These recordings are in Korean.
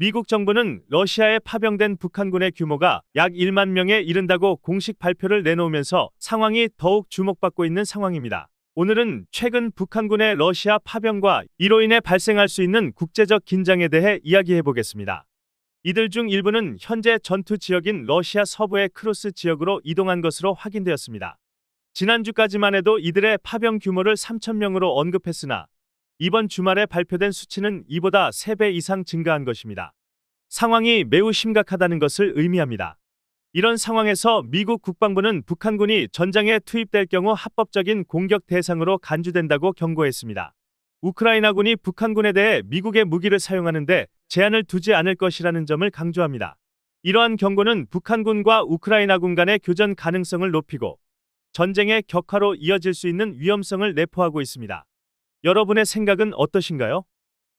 미국 정부는 러시아에 파병된 북한군의 규모가 약 1만 명에 이른다고 공식 발표를 내놓으면서 상황이 더욱 주목받고 있는 상황입니다. 오늘은 최근 북한군의 러시아 파병과 이로 인해 발생할 수 있는 국제적 긴장에 대해 이야기해 보겠습니다. 이들 중 일부는 현재 전투 지역인 러시아 서부의 크로스 지역으로 이동한 것으로 확인되었습니다. 지난주까지만 해도 이들의 파병 규모를 3,000명으로 언급했으나 이번 주말에 발표된 수치는 이보다 3배 이상 증가한 것입니다. 상황이 매우 심각하다는 것을 의미합니다. 이런 상황에서 미국 국방부는 북한군이 전장에 투입될 경우 합법적인 공격 대상으로 간주된다고 경고했습니다. 우크라이나군이 북한군에 대해 미국의 무기를 사용하는데 제한을 두지 않을 것이라는 점을 강조합니다. 이러한 경고는 북한군과 우크라이나군 간의 교전 가능성을 높이고 전쟁의 격화로 이어질 수 있는 위험성을 내포하고 있습니다. 여러분의 생각은 어떠신가요?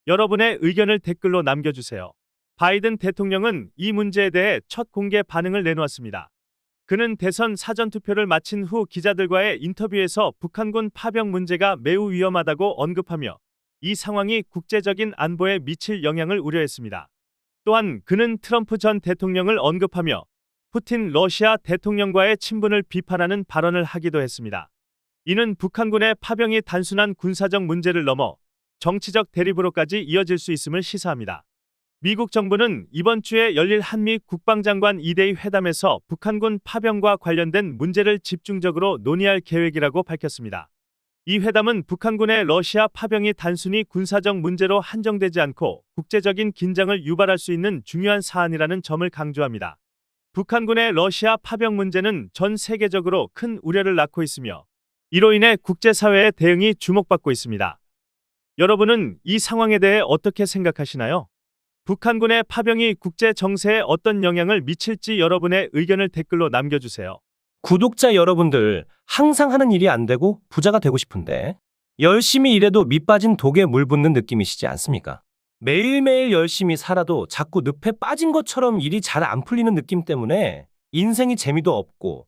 여러분의 의견을 댓글로 남겨주세요. 바이든 대통령은 이 문제에 대해 첫 공개 반응을 내놓았습니다. 그는 대선 사전투표를 마친 후 기자들과의 인터뷰에서 북한군 파병 문제가 매우 위험하다고 언급하며 이 상황이 국제적인 안보에 미칠 영향을 우려했습니다. 또한 그는 트럼프 전 대통령을 언급하며 푸틴 러시아 대통령과의 친분을 비판하는 발언을 하기도 했습니다. 이는 북한군의 파병이 단순한 군사적 문제를 넘어 정치적 대립으로까지 이어질 수 있음을 시사합니다. 미국 정부는 이번 주에 열릴 한미 국방장관 2대2 회담에서 북한군 파병과 관련된 문제를 집중적으로 논의할 계획이라고 밝혔습니다. 이 회담은 북한군의 러시아 파병이 단순히 군사적 문제로 한정되지 않고 국제적인 긴장을 유발할 수 있는 중요한 사안이라는 점을 강조합니다. 북한군의 러시아 파병 문제는 전 세계적으로 큰 우려를 낳고 있으며 이로 인해 국제사회의 대응이 주목받고 있습니다. 여러분은 이 상황에 대해 어떻게 생각하시나요? 북한군의 파병이 국제 정세에 어떤 영향을 미칠지 여러분의 의견을 댓글로 남겨주세요. 구독자 여러분들, 항상 하는 일이 안 되고 부자가 되고 싶은데 열심히 일해도 밑 빠진 독에 물 붓는 느낌이시지 않습니까? 매일매일 열심히 살아도 자꾸 늪에 빠진 것처럼 일이 잘 안 풀리는 느낌 때문에 인생이 재미도 없고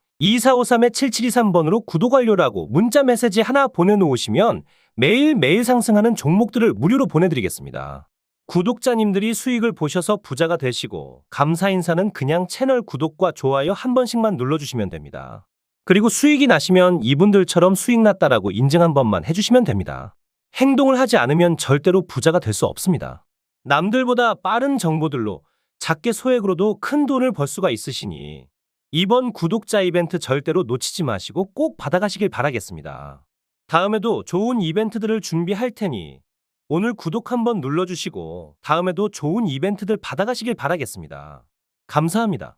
010-2453-7723번으로 구독 완료라고 문자 메시지 하나 보내놓으시면 매일매일 상승하는 종목들을 무료로 보내드리겠습니다. 구독자님들이 수익을 보셔서 부자가 되시고 감사 인사는 그냥 채널 구독과 좋아요 한 번씩만 눌러주시면 됩니다. 그리고 수익이 나시면 이분들처럼 수익 났다라고 인증 한 번만 해주시면 됩니다. 행동을 하지 않으면 절대로 부자가 될 수 없습니다. 남들보다 빠른 정보들로 작게 소액으로도 큰 돈을 벌 수가 있으시니 이번 구독자 이벤트 절대로 놓치지 마시고 꼭 받아가시길 바라겠습니다. 다음에도 좋은 이벤트들을 준비할 테니 오늘 구독 한번 눌러주시고 다음에도 좋은 이벤트들 받아가시길 바라겠습니다. 감사합니다.